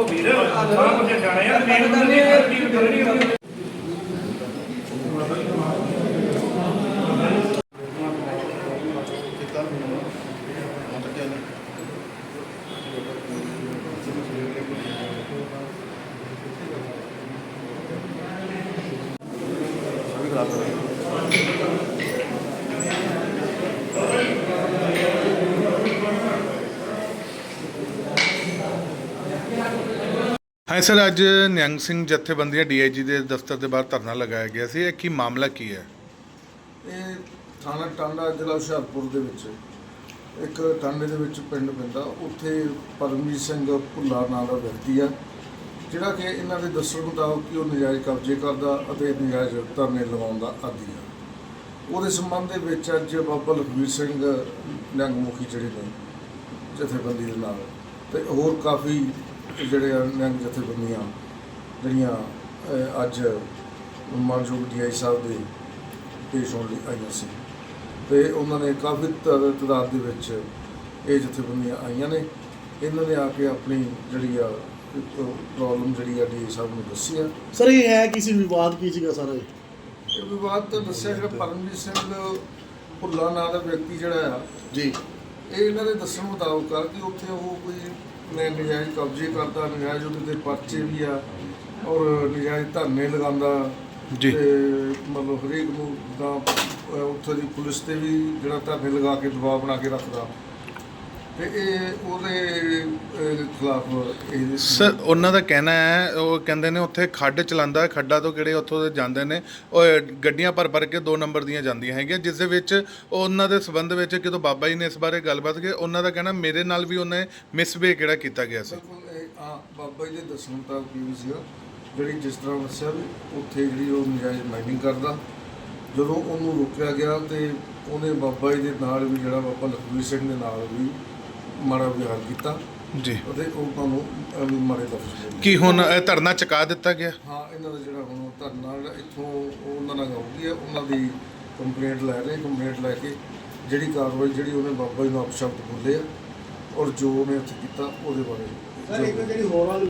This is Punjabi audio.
ਉਹ ਵੀਰ ਸਾਰਾ ਕੁਝ ਜਾਣੇ ਆ ਮੇਨ ਬੰਦੇ ਦੀ ਕਰਨੀ ਕਰਨੀ ਹਾਂ ਸਰ, ਅੱਜ ਨਿਹੰਗ ਸਿੰਘ ਜਥੇਬੰਦੀਆਂ ਡੀਆਈਜੀ ਦੇ ਦਫ਼ਤਰ ਦੇ ਬਾਹਰ ਧਰਨਾ ਲਗਾਇਆ ਗਿਆ ਸੀ। ਇਹ ਕੀ ਮਾਮਲਾ ਕੀ ਹੈ? ਇਹ ਥਾਣਾ ਟਾਂਡਾ ਜ਼ਿਲ੍ਹਾ ਹੁਸ਼ਿਆਰਪੁਰ ਦੇ ਵਿੱਚ ਇੱਕ ਟਾਂਡੇ ਦੇ ਵਿੱਚ ਪਿੰਡ ਪੈਂਦਾ। ਉੱਥੇ ਪਰਮਜੀਤ ਸਿੰਘ ਭੁੱਲਾ ਨਾਂ ਦਾ ਵਿਅਕਤੀ ਆ, ਜਿਹੜਾ ਕਿ ਇਹਨਾਂ ਦੇ ਦੱਸਣ ਮੁਤਾਬਕ ਕਿ ਉਹ ਨਜਾਇਜ਼ ਕਬਜ਼ੇ ਕਰਦਾ ਅਤੇ ਨਜਾਇਜ਼ ਧਰਨੇ ਲਗਾਉਣ ਦਾ ਆਦੀ ਆ। ਉਹਦੇ ਸੰਬੰਧ ਦੇ ਵਿੱਚ ਅੱਜ ਬਾਬਾ ਲਖਵੀਰ ਸਿੰਘ ਨਿਹੰਗ ਜਿਹੜੇ ਨੇ, ਜਥੇਬੰਦੀ ਦੇ ਨਾਲ, ਤੇ ਹੋਰ ਕਾਫੀ ਜਿਹੜੇ ਆ ਨਿਹੰਗ ਜਥੇਬੰਦੀਆਂ ਜਿਹੜੀਆਂ ਅੱਜ ਮਾਨਯੋਗ ਡੀਆਈ ਸਾਹਿਬ ਦੇ ਪੇਸ਼ ਹੋਣ ਲਈ ਆਈਆਂ ਸੀ। ਤੇ ਉਹਨਾਂ ਨੇ ਕਾਫੀ ਤਾਦਾਦ ਦੇ ਵਿੱਚ ਇਹ ਜਥੇਬੰਦੀਆਂ ਆਈਆਂ ਨੇ। ਇਹਨਾਂ ਨੇ ਆ ਕੇ ਆਪਣੀ ਜਿਹੜੀ ਆ ਪ੍ਰੋਬਲਮ ਜਿਹੜੀ ਆ ਡੀ ਸਾਹਿਬ ਨੂੰ ਦੱਸੀ ਆ। ਸਰ ਇਹ ਹੈ ਕਿਸੇ ਵਿਵਾਦ ਕੀ ਸੀਗਾ ਸਾਰਾ ਇਹ? ਇਹ ਵਿਵਾਦ ਤਾਂ ਦੱਸਿਆ ਜਿਹੜਾ ਪਰਮਜੀਤ ਸਿੰਘ ਭੁੱਲਾ ਨਾਂ ਦਾ ਵਿਅਕਤੀ ਜਿਹੜਾ ਆ ਜੀ। ਇਹ ਇਹਨਾਂ ਦੇ ਦੱਸਣ ਮੁਤਾਬਕ ਆ ਕਿ ਉੱਥੇ ਉਹ ਕੋਈ ਨ- ਨਜਾਇਜ਼ ਕਬਜ਼ੇ ਕਰਦਾ ਨਜਾਇਜ਼ ਉਹਦੇ ਤੇ ਪਰਚੇ ਵੀ ਆ ਔਰ ਨਜਾਇਜ਼ ਧਰਨੇ ਲਗਾਉਂਦਾ ਜੀ। ਤੇ ਮਤਲਬ ਹਰੇਕ ਨੂੰ ਦਾ ਉੱਥੇ ਦੀ ਪੁਲਿਸ ਤੇ ਵੀ ਜਿਹੜਾ ਧਰਨੇ ਲਗਾ ਕੇ ਦਬਾਅ ਬਣਾ ਕੇ ਰੱਖਦਾ ਤੇ ਇਹ ਉਹਦੇ ਖਿਲਾਫ ਇਹ ਸਰ ਉਹਨਾਂ ਦਾ ਕਹਿਣਾ ਹੈ ਉਹ ਕਹਿੰਦੇ ਨੇ ਉੱਥੇ ਖੱਡ ਚਲਾਉਂਦਾ ਖੱਡਾ ਤੋਂ ਕਿਹੜੇ ਉੱਥੋਂ ਦੇ ਜਾਂਦੇ ਨੇ ਉਹ ਗੱਡੀਆਂ ਭਰ ਭਰ ਕੇ ਦੋ ਨੰਬਰ ਦੀਆਂ ਜਾਂਦੀਆਂ ਹੈਗੀਆਂ ਜਿਸ ਦੇ ਵਿੱਚ ਉਹ ਉਹਨਾਂ ਦੇ ਸਬੰਧ ਵਿੱਚ ਜਦੋਂ ਬਾਬਾ ਜੀ ਨੇ ਇਸ ਬਾਰੇ ਗੱਲਬਾਤ ਕੀਤੀ ਉਹਨਾਂ ਦਾ ਕਹਿਣਾ ਮੇਰੇ ਨਾਲ ਵੀ ਉਹਨੇ ਮਿਸਬੇ ਕਿਹੜਾ ਕੀਤਾ ਗਿਆ ਸੀ। ਆ ਬਾਬਾ ਜੀ ਦੇ ਦੱਸਣ ਮੁਤਾਬਕ ਕੀ ਸੀਗਾ ਜਿਹੜੀ ਜਿਸ ਤਰ੍ਹਾਂ ਦੱਸਿਆ ਵੀ ਉੱਥੇ ਜਿਹੜੀ ਉਹ ਨਜਾਇਜ਼ ਮਾਈਨਿੰਗ ਕਰਦਾ ਜਦੋਂ ਉਹਨੂੰ ਰੋਕਿਆ ਗਿਆ ਤੇ ਉਹਨੇ ਬਾਬਾ ਜੀ ਦੇ ਨਾਲ ਵੀ ਜਿਹੜਾ ਬਾਬਾ ਲਖਵੀਰ ਸਿੰਘ ਦੇ ਨਾਲ ਵੀ ਮਾੜਾ ਵਿਹਾਰ ਕੀਤਾ ਜੀ। ਅਤੇ ਉਹ ਤੁਹਾਨੂੰ ਐਵੇਂ ਮਾੜੇ ਲਫ਼ਜ਼ ਬੋਲੇ ਕੀ ਹੁਣ ਇਹ ਧਰਨਾ ਚੁਕਾ ਦਿੱਤਾ ਗਿਆ? ਹਾਂ ਇਹਨਾਂ ਦਾ ਜਿਹੜਾ ਹੁਣ ਧਰਨਾ ਇੱਥੋਂ ਉਹਨਾਂ ਨਾਲ ਹੋ ਗਈ ਹੈ। ਉਹਨਾਂ ਦੀ ਕੰਪਲੇਂਟ ਲੈ ਰਹੇ ਕੰਪਲੇਂਟ ਲੈ ਕੇ ਜਿਹੜੀ ਕਾਰਵਾਈ ਜਿਹੜੀ ਉਹਨੇ ਬਾਬਾ ਜੀ ਨੂੰ ਅਪਸ਼ਬਦ ਬੋਲੇ ਆ ਔਰ ਜੋ ਉਹਨੇ ਉੱਥੇ ਕੀਤਾ ਉਹਦੇ ਬਾਰੇ ਜੋ- ਜਿਹੜੀ ਹੋਰ